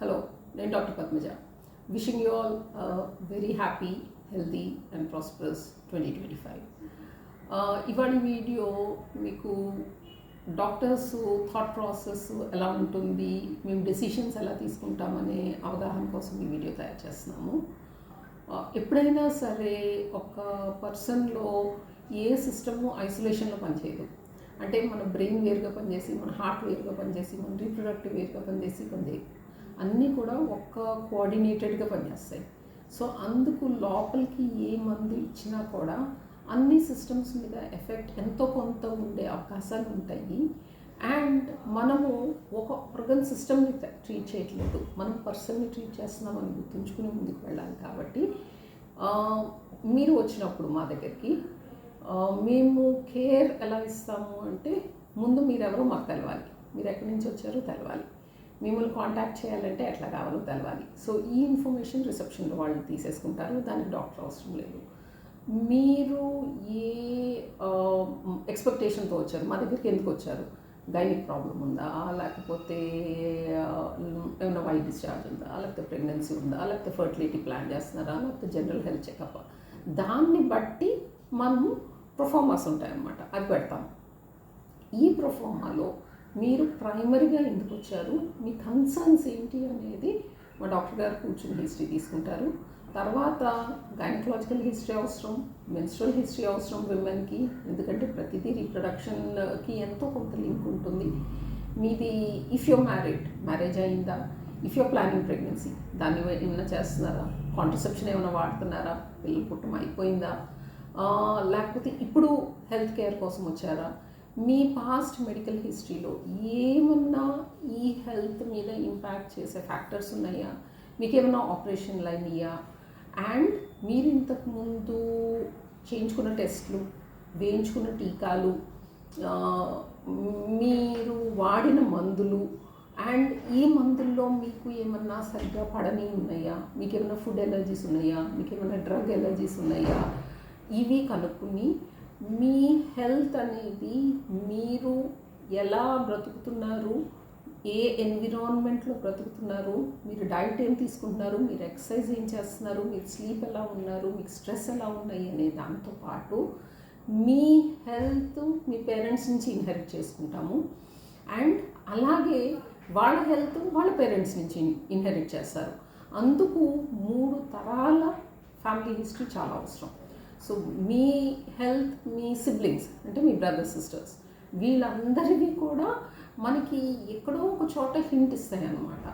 Hello నేను doctor Padmaja wishing you all very happy healthy and prosperous twenty twenty five ఇవాళ video మీకు doctors thought process ఎలా ఉంటుంది మేము డెసిషన్స్ ఎలా తీసుకుంటామనే అవగాహన కోసం ఈ వీడియో తయారు చేస్తున్నాము. Uh, ఎప్పుడైనా సరే ఒక పర్సన్లో ఏ సిస్టము ఐసోలేషన్లో పనిచేయదు. అంటే మన బ్రెయిన్ వేరుగా పనిచేసి మన హార్ట్ వేరుగా పనిచేసి మన రీప్రొడక్టివ్ వేరుగా పనిచేసి పనిచేయదు అన్నీ కూడా ఒక్క కోఆర్డినేటెడ్గా పనిచేస్తాయి. సో అందుకు లోపలికి ఏ మందు ఇచ్చినా కూడా అన్ని సిస్టమ్స్ మీద ఎఫెక్ట్ ఎంతో కొంత ఉండే అవకాశాలు ఉంటాయి. అండ్ మనము ఒక ఆర్గన్ సిస్టమ్ని ట్రీట్ చేయట్లేదు. మనం పర్సన్ని ట్రీట్ చేస్తున్నామని గుర్తుంచుకుని ముందుకు వెళ్ళాలి కాబట్టి మీరు వచ్చినప్పుడు మా దగ్గరికి మేము కేర్ ఎలా ఇస్తాము అంటే ముందు మీరెవరో మాకు తెలవాలి. మీరు ఎక్కడి నుంచి వచ్చారో తెలవాలి. మిమ్మల్ని కాంటాక్ట్ చేయాలంటే ఎట్లా కావాలో తెలవాలి. సో ఈ ఇన్ఫర్మేషన్ రిసెప్షన్లో వాళ్ళు తీసేసుకుంటారు దానికి డాక్టర్ అవసరం లేదు. మీరు ఏ ఎక్స్పెక్టేషన్తో వచ్చారు? మా దగ్గరికి ఎందుకు వచ్చారు? గైనిక్ ప్రాబ్లం ఉందా? లేకపోతే ఏమైనా వైట్ డిశ్చార్జ్ ఉందా? లేకపోతే ప్రెగ్నెన్సీ ఉందా? లేకపోతే ఫర్టిలిటీ ప్లాన్ చేస్తున్నారా? లేకపోతే జనరల్ హెల్త్ చెకప్ దాన్ని బట్టి మనము ప్రొఫార్మర్స్ ఉంటాయన్నమాట. అది పెడతాం. ఈ ప్రొఫార్మాలో మీరు ప్రైమరీగా ఎందుకు వచ్చారు? మీ కన్సర్న్స్ ఏంటి అనేది మా డాక్టర్ గారు కూర్చుని హిస్టరీ తీసుకుంటారు. తర్వాత గైనకలాజికల్ హిస్టరీ అవసరం మెన్స్ట్రల్ హిస్టరీ అవసరం విమెన్కి ఎందుకంటే ప్రతిదీ రీప్రొడక్షన్కి ఎంతో కొంత లింక్ ఉంటుంది. మీది ఇఫ్ యూ మ్యారీడ్ మ్యారేజ్ అయిందా? ఇఫ్ యూ ప్లానింగ్ ప్రెగ్నెన్సీ దాన్ని ఏమైనా చేస్తున్నారా? కాంట్రసెప్షన్ ఏమైనా వాడుతున్నారా? పిల్లలు పుట్టం అయిపోయిందా? లేకపోతే ఇప్పుడు హెల్త్ కేర్ కోసం వచ్చారా? మీ పాస్ట్ మెడికల్ హిస్టరీలో ఏమన్నా ఈ హెల్త్ మీద ఇంపాక్ట్ చేసే ఫ్యాక్టర్స్ ఉన్నాయా? మీకు ఏమైనా ఆపరేషన్లు అయినాయా? అండ్ మీరు ఇంతకు ముందు చేయించుకున్న టెస్ట్లు వేయించుకున్న టీకాలు మీరు వాడిన మందులు అండ్ ఈ మందుల్లో మీకు ఏమన్నా సరిగ్గా పడని ఉన్నాయా? మీకు ఏమైనా ఫుడ్ ఎలర్జీస్ ఉన్నాయా? మీకు ఏమైనా డ్రగ్ ఎలర్జీస్ ఉన్నాయా? ఇవి కనుక్కుని మీ హెల్త్ అనేది మీరు ఎలా బ్రతుకుతున్నారు? ఏ ఎన్విరాన్మెంట్లో బ్రతుకుతున్నారు? మీరు డైట్ ఏం తీసుకుంటున్నారు? మీరు ఎక్సర్సైజ్ ఏం చేస్తున్నారు? మీరు స్లీప్ ఎలా ఉన్నారు? మీకు స్ట్రెస్ ఎలా ఉన్నాయి అనే దాంతో పాటు మీ హెల్త్ మీ పేరెంట్స్ నుంచి ఇన్హెరిట్ చేసుకుంటాము. అండ్ అలాగే వాళ్ళ హెల్త్ వాళ్ళ పేరెంట్స్ నుంచి ఇన్హెరిట్ చేస్తారు. అందుకు మూడు తరాల ఫ్యామిలీ హిస్టరీ చాలా అవసరం. సో మీ హెల్త్ మీ సిబ్లింగ్స్ అంటే మీ బ్రదర్ సిస్టర్స్ వీళ్ళందరివి కూడా మనకి ఎక్కడో ఒక చోట హింట్ ఇస్తాయి అన్నమాట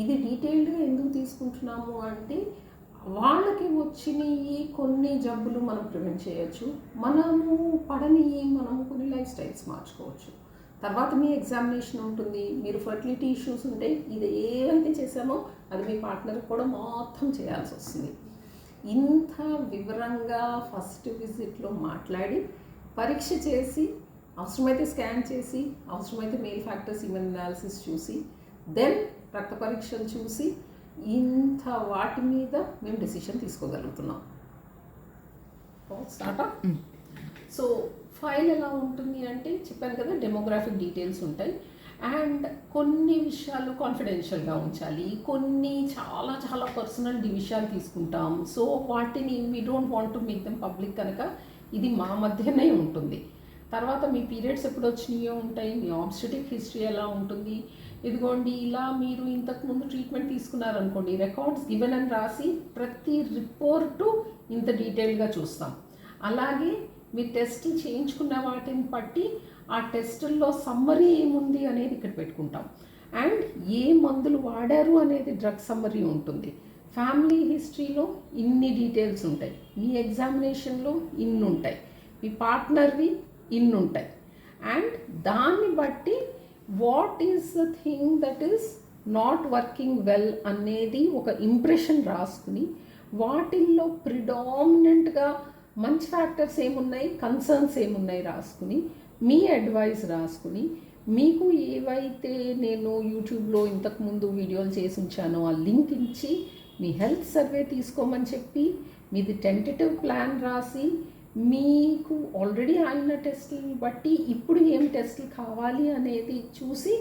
ఇది డీటెయిల్డ్గా ఎందుకు తీసుకుంటున్నాము అంటే వాళ్ళకి వచ్చినవి కొన్ని జబ్బులు మనం ప్రివెంట్ చేయొచ్చు. మనము పడని మనము కొన్ని లైఫ్ స్టైల్స్ మార్చుకోవచ్చు. తర్వాత మీ ఎగ్జామినేషన్ ఉంటుంది. మీరు ఫర్టిలిటీ ఇష్యూస్ ఉంటే ఇది ఏవైతే చేసామో అది మీ పార్ట్నర్కి కూడా మొత్తం చేయాల్సి వస్తుంది. ఇంత వివరంగా ఫస్ట్ విజిట్లో మాట్లాడి పరీక్ష చేసి అవసరమైతే స్కాన్ చేసి అవసరమైతే మెయిల్ ఫ్యాక్టర్స్ ఇమెన్ అనాలిసిస్ చూసి దెన్ రక్త పరీక్షలు చూసి ఇంత వాటి మీద మేము డెసిషన్ తీసుకోగలుగుతున్నాం. స్టార్టా సో ఫైల్ ఎలా ఉంటుంది అంటే చెప్పాను కదా డెమోగ్రాఫిక్ డీటెయిల్స్ ఉంటాయి. అండ్ కొన్ని విషయాలు కాన్ఫిడెన్షియల్గా ఉంచాలి. కొన్ని చాలా చాలా పర్సనల్ విషయాలు తీసుకుంటాం. సో వాటిని we don't want to make them public కనుక ఇది మా మధ్యనే ఉంటుంది. తర్వాత మీ పీరియడ్స్ ఎప్పుడు వచ్చినాయో ఉంటాయి. మీ ఆబ్స్టిటిక్ హిస్టరీ ఎలా ఉంటుంది? ఇదిగోండి ఇలా మీరు ఇంతకుముందు ట్రీట్మెంట్ తీసుకున్నారనుకోండి రికార్డ్స్ గివెన్ అని రాసి ప్రతి రిపోర్టు ఇంత డీటెయిల్గా చూస్తాం. అలాగే మీరు టెస్ట్ చేయించుకున్న వాటిని బట్టి ఆ టెస్టుల్లో సమ్మరీ ఏముంది అనేది ఇక్కడ పెట్టుకుంటాం. అండ్ ఏ మందులు వాడారు అనేది డ్రగ్ సమ్మరీ ఉంటుంది. ఫ్యామిలీ హిస్టరీలో ఇన్ని డీటెయిల్స్ ఉంటాయి. మీ ఎగ్జామినేషన్లో ఇన్ని ఉంటాయి. మీ పార్ట్నర్వి ఇన్ని ఉంటాయి. అండ్ దాన్ని బట్టి what is the thing that is not working well అనేది ఒక ఇంప్రెషన్ రాసుకుని వాటిల్లో ప్రిడామినెంట్గా మంచి ఫ్యాక్టర్స్ ఏమున్నాయి కన్సర్న్స్ ఏమున్నాయి రాసుకుని మీ అడ్వైస్ రాసుకుని మీకు ఏవైతే నేను యూట్యూబ్లో ఇంతకుముందు వీడియోలు చేసి ఉంచానో ఆ లింక్ ఇచ్చి మీ హెల్త్ సర్వే తీసుకోమని చెప్పి మీది టెంటేటివ్ ప్లాన్ రాసి మీకు ఆల్రెడీ అయిన టెస్టులను బట్టి ఇప్పుడు ఏం టెస్టులు కావాలి అనేది చూసి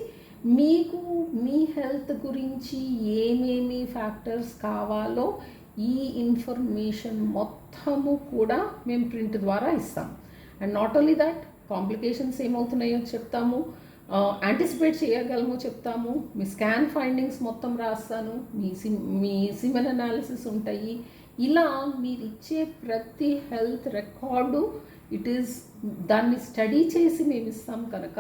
మీకు మీ హెల్త్ గురించి ఏమేమి ఫ్యాక్టర్స్ కావాలో ఈ ఇన్ఫర్మేషన్ మొత్తము కూడా మేము ప్రింట్ ద్వారా ఇస్తాం. And not only that complications ఏమవుతున్నాయో చెప్తాము. యాంటిసిపేట్ చేయగలమో చెప్తాము. మీ స్కాన్ ఫైండింగ్స్ మొత్తం రాస్తాను. మీ సిమ్ మీ సిమెన్ అనాలిసిస్ ఉంటాయి. ఇలా మీరు ఇచ్చే ప్రతి హెల్త్ రికార్డు ఇట్ ఈస్ దాన్ని స్టడీ చేసి మేము ఇస్తాం కనుక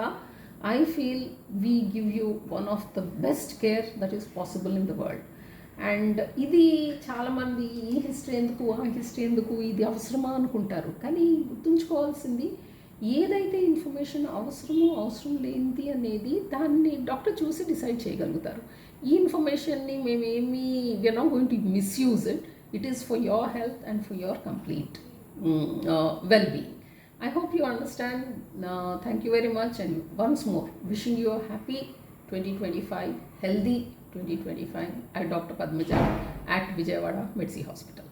I feel we give you one of the best care that is possible in the world and ఇది చాలామంది ఈ హిస్టరీ ఎందుకు ఆ హిస్టరీ ఎందుకు ఇది అవసరమా అనుకుంటారు. కానీ గుర్తుంచుకోవాల్సింది ఏదైతే ఇన్ఫర్మేషన్ అవసరమో అవసరం లేనిది అనేది దాన్ని డాక్టర్ చూసి డిసైడ్ చేయగలుగుతారు. ఈ ఇన్ఫర్మేషన్ని మేమేమి we not going to misuse it it is for your health and for your complete well being I hope you understand thank you very much and once more wishing you happy twenty twenty five healthy twenty twenty five I doctor Padmaja at Vijayawada Medici hospital